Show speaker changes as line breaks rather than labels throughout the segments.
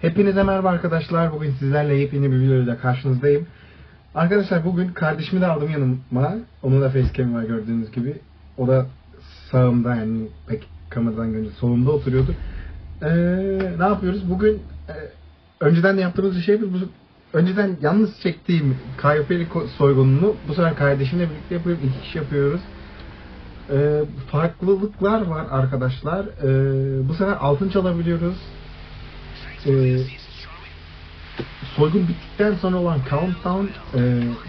Hepinize merhaba arkadaşlar. Bugün sizlerle yepyeni bir videoyla karşınızdayım. Arkadaşlar bugün kardeşimi de aldım yanıma. Onun da facecam var gördüğünüz gibi. O da sağımda yani pek kameradan görünce solumda oturuyordu. Ee, ne yapıyoruz? Bugün e, önceden de yaptığımız bir şey bu. Bu- Önceden yalnız çektiğim KYP'li soygununu bu sefer kardeşimle birlikte yapıyorum. İki kişi yapıyoruz. Ee, farklılıklar var arkadaşlar. Ee, bu sefer altın çalabiliyoruz. Ee, soygun bittikten sonra olan countdown e,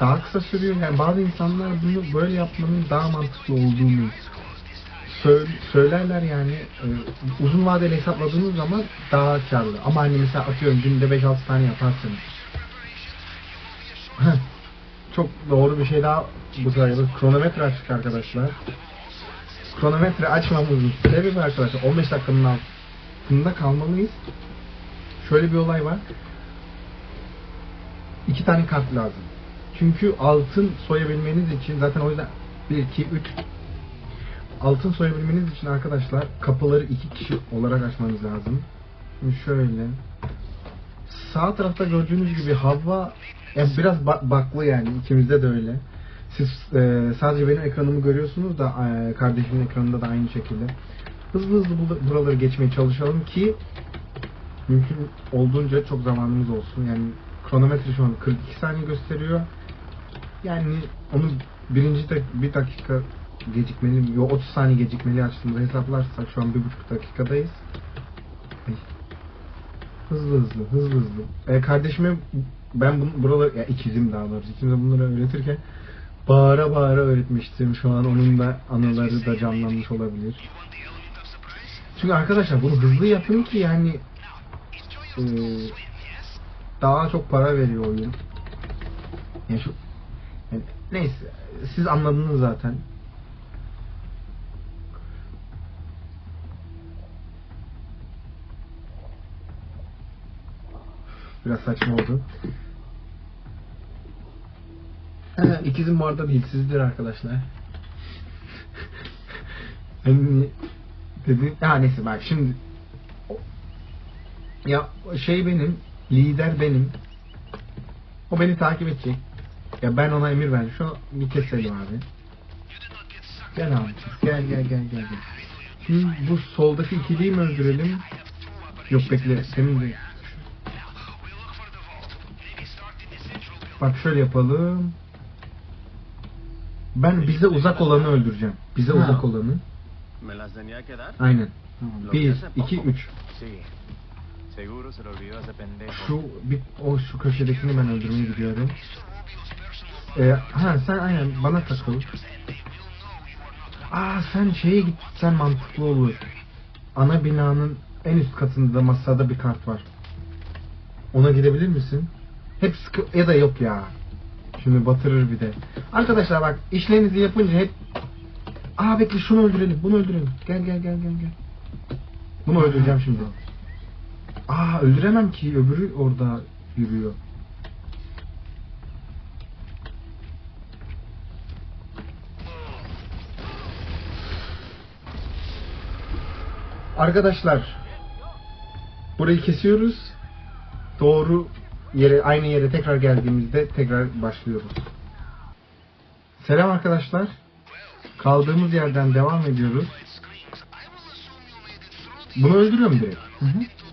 daha kısa sürüyor. Yani bazı insanlar bunu böyle yapmanın daha mantıklı olduğunu sö- söylerler yani e, uzun vadeli hesapladığınız zaman daha karlı. Ama hani mesela atıyorum günde 5-6 tane yaparsınız. Heh, Çok doğru bir şey daha bu yapıyoruz. Kronometre açtık arkadaşlar. Kronometre açmamızın sebebi arkadaşlar 15 dakikanın altında kalmalıyız. Şöyle bir olay var. İki tane kart lazım. Çünkü altın soyabilmeniz için zaten o yüzden 1, 2, 3 altın soyabilmeniz için arkadaşlar kapıları iki kişi olarak açmanız lazım. Şimdi şöyle sağ tarafta gördüğünüz gibi hava ya biraz ba- baklı yani ikimizde de öyle. Siz e, sadece benim ekranımı görüyorsunuz da e, kardeşimin ekranında da aynı şekilde. Hızlı hızlı bu- buraları geçmeye çalışalım ki mümkün olduğunca çok zamanımız olsun. Yani kronometre şu an 42 saniye gösteriyor. Yani onu birinci de bir dakika gecikmeli, yo 30 saniye gecikmeli açtığımızda hesaplarsak şu an bir buçuk dakikadayız. Ay. Hızlı hızlı, hızlı hızlı. E, kardeşime ben bunu buraları, ya ikizim daha doğrusu, ikimize bunları öğretirken bağıra bağıra öğretmiştim. Şu an onun da anıları da canlanmış olabilir. Çünkü arkadaşlar bunu hızlı yapın ki yani e, daha çok para veriyor oyun. Yani şu yani neyse siz anladınız zaten. Biraz saçma oldu. İkizim bu arada dilsizdir arkadaşlar. hani dedi ha neyse bak şimdi ya şey benim lider benim. O beni takip edecek. Ya ben ona emir verdim. Şu bir keselim abi. Gel abi gel gel gel gel gel. Şimdi bu soldaki ikiliyi mi öldürelim? Yok bekle senin de. Bak şöyle yapalım. Ben bize uzak olanı öldüreceğim. Bize
Ha.
uzak olanı. Aynen.
Lo vi
1 Şu bir o şu köşedekini ben öldürmeye gidiyorum. Ee, ha sen aynen bana takıl. Aa sen şeye gitsen mantıklı olur. Ana binanın en üst katında masada bir kart var. Ona gidebilir misin? Hep sıkı ya da yok ya. Şimdi batırır bir de. Arkadaşlar bak işlerinizi yapınca hep Aa bekle şunu öldürelim, bunu öldürelim. Gel gel gel gel gel. Bunu öldüreceğim şimdi. Aa öldüremem ki öbürü orada yürüyor. Arkadaşlar burayı kesiyoruz. Doğru yere aynı yere tekrar geldiğimizde tekrar başlıyoruz. Selam arkadaşlar. Kaldığımız yerden devam ediyoruz. Bunu öldürüyorum direkt.
Hı hı.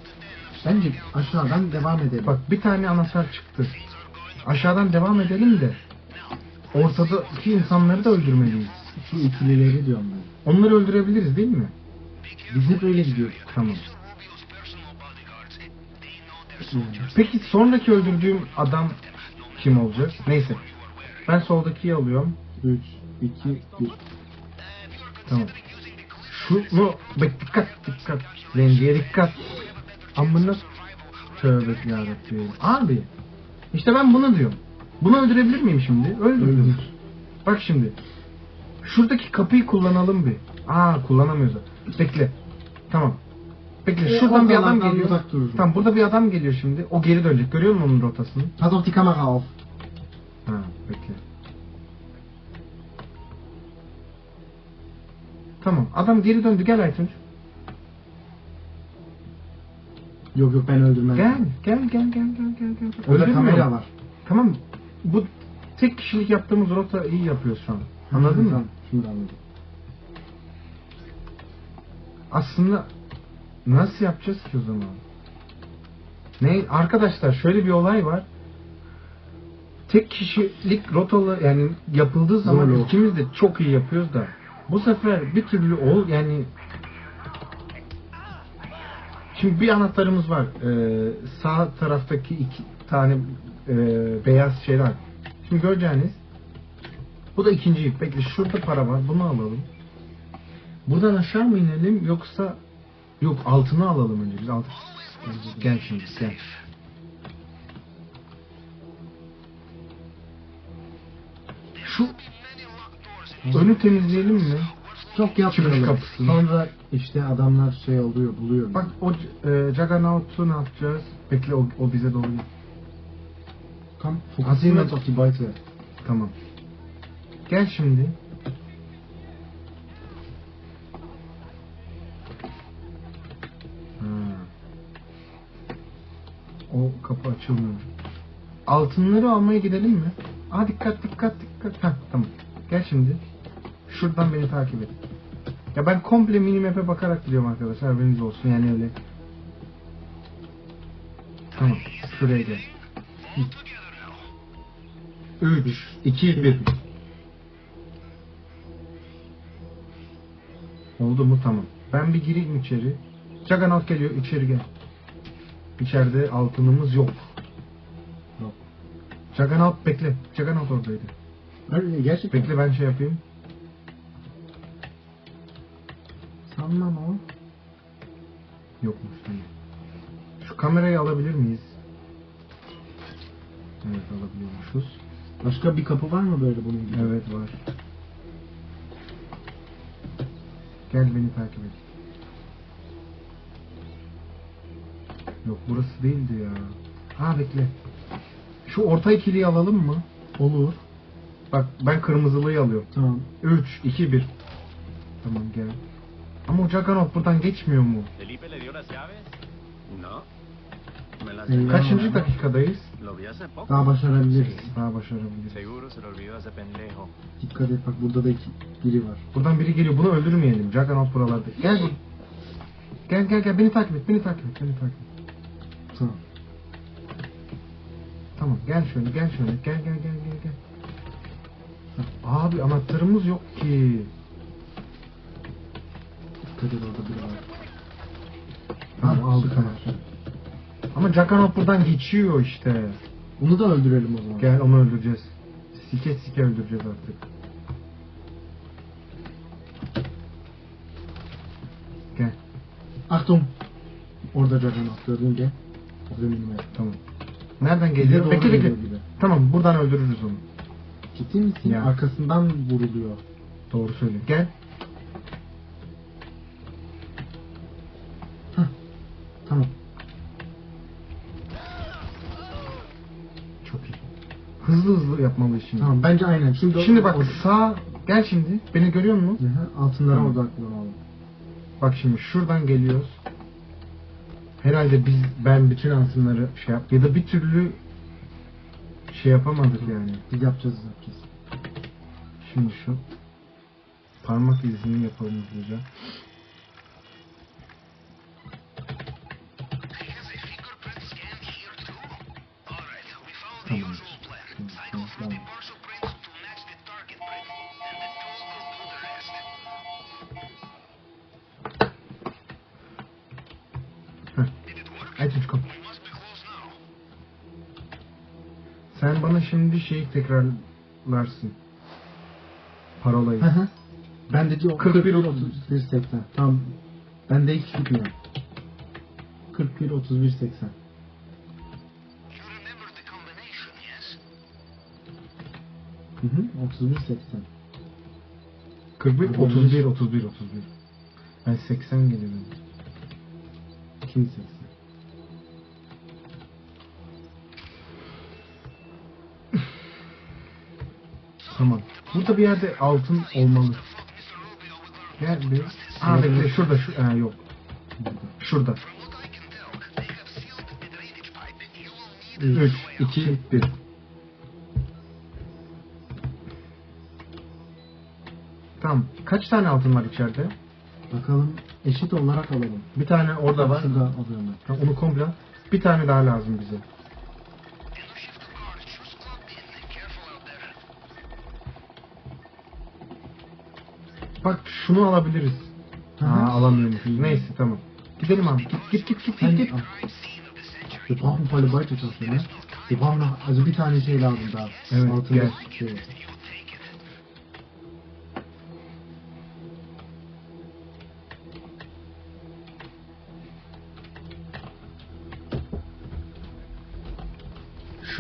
Bence aşağıdan devam edelim.
Bak bir tane anahtar çıktı. Aşağıdan devam edelim de ortadaki insanları da öldürmeliyiz.
şu ikilileri diyorum ben.
Onları öldürebiliriz değil mi?
Biz hep öyle gidiyoruz.
Tamam. Peki sonraki öldürdüğüm adam kim olacak? Neyse. Ben soldakiyi alıyorum.
3, 2, 1.
Tamam. Şunu bak dikkat dikkat. Zenciye dikkat. Amına tövbe yarabbim. Abi işte ben bunu diyorum. Bunu öldürebilir miyim şimdi? Öldürdüm.
Öldür.
Bak şimdi. Şuradaki kapıyı kullanalım bir. Aa kullanamıyoruz. Bekle. Tamam. Bekle
E,
şuradan bir adam geliyor.
uzak.
Tamam burada bir adam geliyor şimdi. O geri dönecek. Görüyor musun onun rotasını?
Pass auf die Kamera auf.
Ha bekle. Tamam. Adam geri döndü. Gel Aytunç.
Yok yok ben öldürmem.
Gel, gel, gel, gel, gel, gel, gel.
Orada
Öldürmüyor.
kamera var.
Tamam. Bu tek kişilik yaptığımız rota iyi yapıyoruz şu an. Anladın mı?
Şimdi anladım.
Aslında nasıl yapacağız ki o zaman? Ne arkadaşlar şöyle bir olay var. Tek kişilik rotalı yani yapıldığı zaman
Doğru.
ikimiz de çok iyi yapıyoruz da bu sefer bir türlü ol yani Şimdi bir anahtarımız var. Ee, sağ taraftaki iki tane e, beyaz şeyler. Şimdi göreceğiniz bu da ikinci yük. Bekle şurada para var. Bunu alalım. Buradan aşağı mı inelim yoksa yok altını alalım önce biz alt gel şimdi gel şu önü temizleyelim mi
Çok
kapısı.
Sonra işte adamlar şey oluyor buluyor.
bak o e, Juggernaut'u ne yapacağız bekle o, o bize doğru
Tam fokusieren auf die Beute.
tamam gel şimdi Ha. O kapı açılmıyor. Altınları almaya gidelim mi? Aa dikkat dikkat dikkat. Heh, tamam. Gel şimdi. Şuradan beni takip et. Ya ben komple minimap'e bakarak gidiyorum arkadaşlar. Haberiniz olsun yani öyle. Tamam. Şuraya gel. 3, 2, 1. Oldu mu? Tamam. Ben bir gireyim içeri. Juggernaut geliyor. içeri gel. İçeride altınımız yok.
Yok.
Juggernaut bekle. Juggernaut oradaydı.
Öyle gerçekten.
Bekle ben şey yapayım.
Sanmam o.
Yokmuş tamam. Şu kamerayı alabilir miyiz? Evet alabiliyormuşuz.
Başka bir kapı var mı böyle bunun gibi?
Evet var. Gel beni takip et. Yok burası değildi ya. Ha bekle. Şu orta ikiliyi alalım mı?
Olur.
Bak ben kırmızılıyı alıyorum.
Tamam.
3, 2, 1. Tamam gel. Ama o Juggernaut buradan geçmiyor mu?
¿Felipe le dio las llaves? No. Me las dio.
Kaçıncı dakikadayız?
Daha başarabiliriz.
Daha başarabiliriz.
Seguro se lo olvidó a ese pendejo.
Dikkat et bak burada da iki, biri var.
Buradan biri geliyor. Bunu öldürmeyelim. Juggernaut buralarda. Gel. bu- Gel gel gel. Beni takip et. Beni takip et. Beni takip et.
Tamam.
Tamam. Gel şöyle. Gel şöyle. Gel gel gel gel gel. Abi anahtarımız yok ki.
Dikkat et orada biri var.
Tamam aldık anahtarı. Ama Juggernaut buradan geçiyor işte.
Onu da öldürelim o zaman.
Gel onu öldüreceğiz. Sike sike öldüreceğiz artık. Gel.
Achtung. Orada Juggernaut gördün gel. Orada minime.
Tamam. Nereden geliyor?
doğru
Bekle bekle.
geliyor gibi.
Tamam buradan öldürürüz onu.
Ciddi misin?
Ya.
Arkasından vuruluyor.
Doğru söyle. Gel. Yapmalıyız şimdi.
Tamam bence aynen. Şimdi,
Şimdi bak sağ gel şimdi. Beni görüyor musun?
Hı, Altınlara
Tamam.
odaklanalım.
Bak şimdi şuradan geliyoruz. Herhalde biz ben bütün altınları şey yap ya da bir türlü şey yapamadık yani.
Biz yapacağız yapacağız.
Şimdi şu parmak izini yapalım hızlıca. Aç kapı. Sen bana şimdi şeyi tekrarlarsın. Parolayı.
Hı hı. Ben de diyor
41,
41 31 80. Tamam. Ben de hiç gitmiyor. 41 31 80. Hı hı. 31 80.
41, 31, 31, 31. Ben 80 geliyorum.
Kim 80?
Tamam. Burada bir yerde altın olmalı. Bir. Aa bekle şurada şu. Ha, yok. Şurada. 3, 2, 1. Tamam. Kaç tane altın var içeride?
Bakalım eşit olarak alalım.
Bir tane orada var.
Şurada alıyorum ben.
Tamam, onu komple. Bir tane daha lazım bize. Bak şunu alabiliriz.
Hı hı.
Aa alamıyormuşuz. Neyse tamam. Gidelim abi. Git git git git git. git.
Dafür, ne? Wir brauchen noch, also bir tane şey lazım daha.
Evet,
Altın
gel.
şey.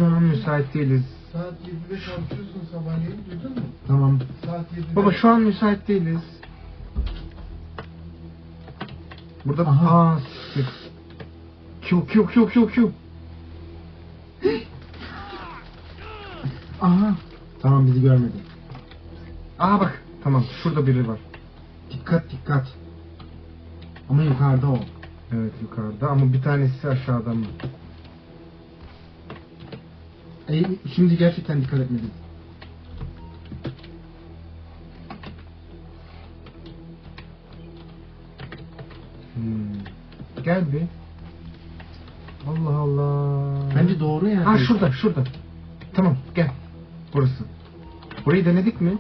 Şu an müsait değiliz.
Saat 7'de kalkıyorsun sabahleyin duydun mu?
Tamam.
Saat 7'de.
Baba şu an müsait değiliz. Burada
Aha.
aa siktir. Q Q Q Q Q.
Aha. Tamam bizi görmedi.
Aa bak tamam şurada biri var.
Dikkat dikkat. Ama yukarıda o.
Evet yukarıda ama bir tanesi aşağıda mı?
E, şimdi gerçekten dikkat etmeliyiz.
Hmm. Gel bir. Allah Allah.
Bence doğru yani.
Ha şurada şurada. Tamam gel. Burası. Burayı denedik mi?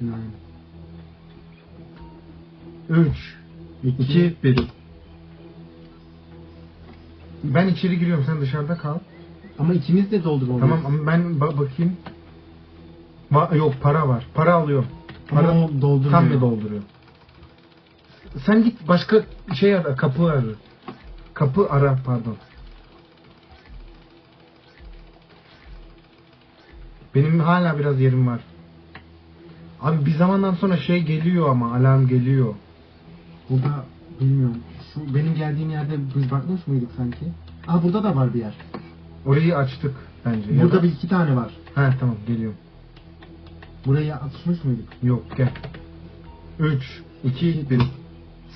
Yani.
3 2 1 Ben içeri giriyorum sen dışarıda kal.
Ama ikimiz de doldurmalıyız.
Tamam ama ben ba- bakayım. Va- yok para var. Para alıyorum.
Ama
Para
o dolduruyor.
tam bir dolduruyor. Sen git başka şey ara, kapı ara. Kapı ara pardon. Benim hala biraz yerim var. Abi bir zamandan sonra şey geliyor ama alarm geliyor.
Burada bilmiyorum. Şu benim geldiğim yerde biz bakmış mıydık sanki? Aa burada da var bir yer.
Orayı açtık bence. Ya
Burada
da-
bir iki tane var.
He tamam geliyorum.
Buraya atışmış mıydık?
Yok gel. 3 2 1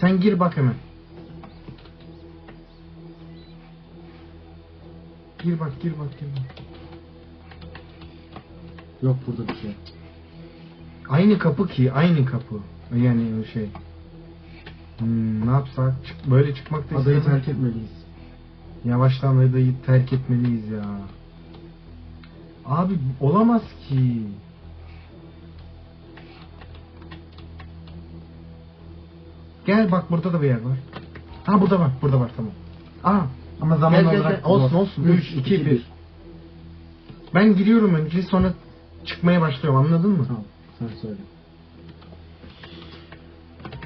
Sen gir bak hemen. Gir bak gir bak gir bak.
Yok burada bir şey.
Aynı kapı ki aynı kapı. Yani o şey. Hmm, ne yapsak? Çık, böyle çıkmak da
Adayı terk etmeliyiz.
Yavaştan adayı terk etmeliyiz ya. Abi olamaz ki. Gel bak burada da bir yer var. Ha burada var, burada var tamam. Aa,
Ama zaman
gel gel
olarak
gel. Olsun
zor.
olsun.
Üç,
3
iki,
2
bir.
1. Ben giriyorum önce sonra çıkmaya başlıyorum anladın mı?
Tamam sen söyle.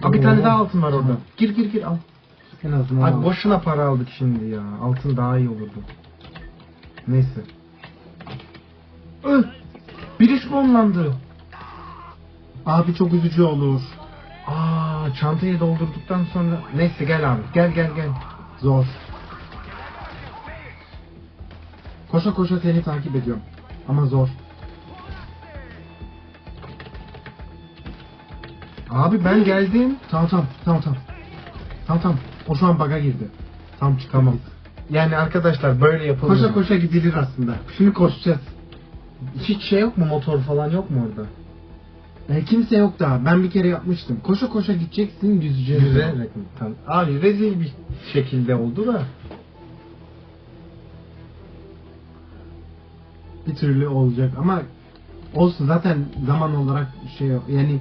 Aa, bir tane daha altın var orada. Gir gir gir al.
En azından
Abi boşuna para aldık şimdi ya. Altın daha iyi olurdu. Neyse. Öh! Bir iş.
Abi çok üzücü olur.
Aa, çantayı doldurduktan sonra neyse gel abi. Gel gel gel.
Zor. Koşa koşa seni takip ediyorum. Ama zor.
Abi ben geldim.
Tamam tamam tamam tamam. Tamam tamam. O şu an baga girdi. Tam çıktı.
Tamam. Yani arkadaşlar böyle yapılır.
Koşa koşa gidilir aslında. Şimdi koşacağız.
Hiç şey yok mu motor falan yok mu orada?
E, kimse yok daha. Ben bir kere yapmıştım. Koşa koşa gideceksin yüzeceğiz.
Yüzerek mi? Tamam. Abi rezil bir şekilde oldu da.
Bir türlü olacak ama olsun zaten zaman olarak şey yok. Yani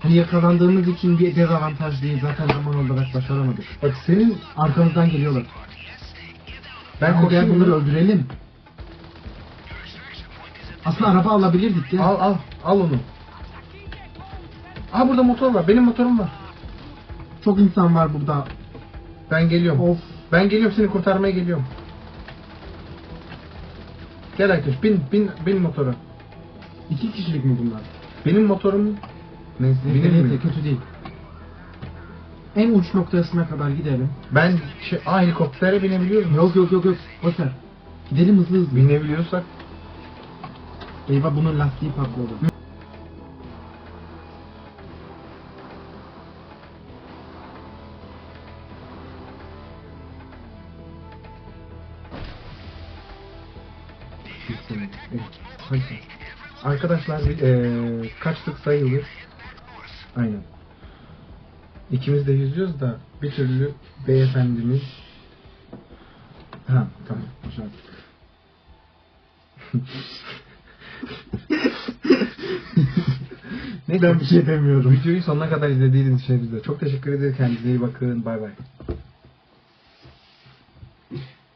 hani yakalandığımız için bir dezavantaj değil. Zaten zaman olarak başaramadık.
Bak senin
Arkamızdan geliyorlar.
ben
Hadi gel
koşayım
bunları öldürelim. Aslında araba alabilirdik ya.
Al al al onu. Aa burada motor var. Benim motorum var.
Çok insan var burada.
Ben geliyorum.
Of.
Ben geliyorum seni kurtarmaya geliyorum. Gel Aytaş bin bin bin motora.
İki kişilik mi bunlar?
Benim motorum neyse, mi?
kötü değil. En uç noktasına kadar gidelim.
Ben şey, aa, helikoptere binebiliyorum.
Yok yok yok yok. Boş ver. Gidelim hızlı hızlı.
Binebiliyorsak
Eyvah bunun lastiği patladı.
Hadi. Arkadaşlar eee kaçtık sayılır. Aynen. İkimiz de yüzüyoruz da bir türlü beyefendimiz Ha tamam. Güzel. Neyse.
Ben bir şey demiyorum.
Videoyu sonuna kadar izlediğiniz için bize çok teşekkür ederiz. Kendinize iyi bakın. Bay bay.